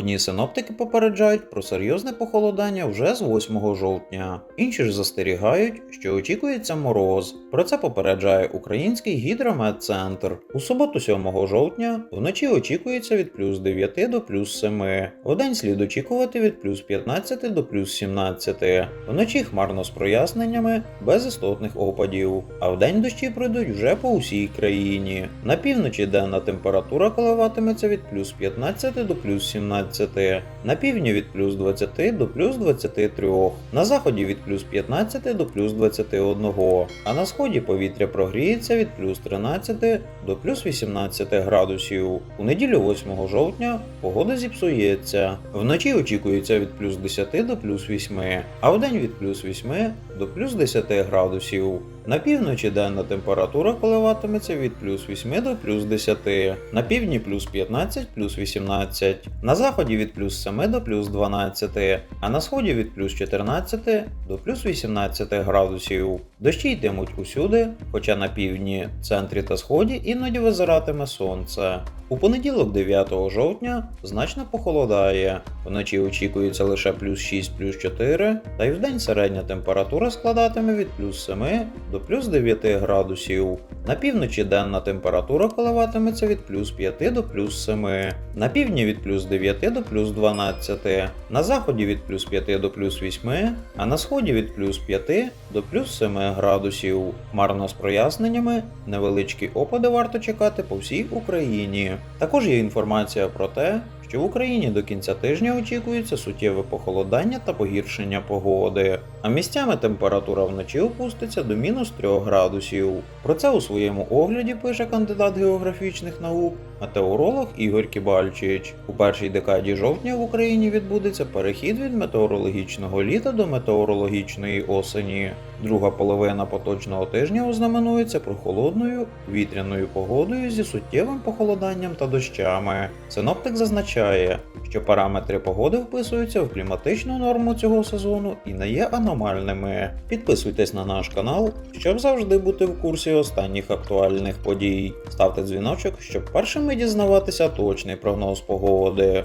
Одні синоптики попереджають про серйозне похолодання вже з 8 жовтня. Інші ж застерігають, що очікується мороз. Про це попереджає Український гідрометцентр. У суботу 7 жовтня вночі очікується від плюс 9 до плюс 7. Вдень слід очікувати від плюс 15 до плюс 17. Вночі хмарно з проясненнями, без істотних опадів. А вдень дощі пройдуть вже по усій країні. На півночі денна температура коливатиметься від плюс 15 до плюс 17. На півдні від плюс 20 до плюс 23. На заході від плюс 15 до плюс 21. А на сході повітря прогріється від плюс 13 до плюс 18 градусів. У неділю 8 жовтня погода зіпсується. Вночі очікується від плюс 10 до плюс 8, а вдень від плюс 8 до плюс 10 градусів. На півночі денна температура коливатиметься від плюс 8 до плюс 10, на півдні плюс 15 плюс 18, на заході від плюс 7 до плюс 12, а на сході від плюс 14 до плюс 18 градусів. Дощі йтимуть усюди, хоча на півдні, центрі та сході іноді визиратиме сонце. У понеділок 9 жовтня значно похолодає. Вночі очікується лише плюс 6 плюс 4, та й вдень середня температура складатиме від плюс 7 до плюс 9 градусів. На півночі денна температура коливатиметься від плюс 5 до плюс 7, на півдні від плюс 9 до плюс 12, на заході від плюс 5 до плюс 8, а на сході від плюс 5 до плюс 7 градусів. Марно з проясненнями, невеличкі опади варто чекати по всій Україні. Також є інформація про те, що в Україні до кінця тижня очікується суттєве похолодання та погіршення погоди, а місцями температура вночі опуститься до мінус 3 градусів. Про це у своєму огляді пише кандидат географічних наук, метеоролог Ігор Кібальчич. У першій декаді жовтня в Україні відбудеться перехід від метеорологічного літа до метеорологічної осені. Друга половина поточного тижня ознаменується прохолодною вітряною погодою зі суттєвим похолоданням та дощами. Синоптик зазначає, що параметри погоди вписуються в кліматичну норму цього сезону і не є аномальними. Підписуйтесь на наш канал, щоб завжди бути в курсі останніх актуальних подій. Ставте дзвіночок, щоб першими дізнаватися точний прогноз погоди.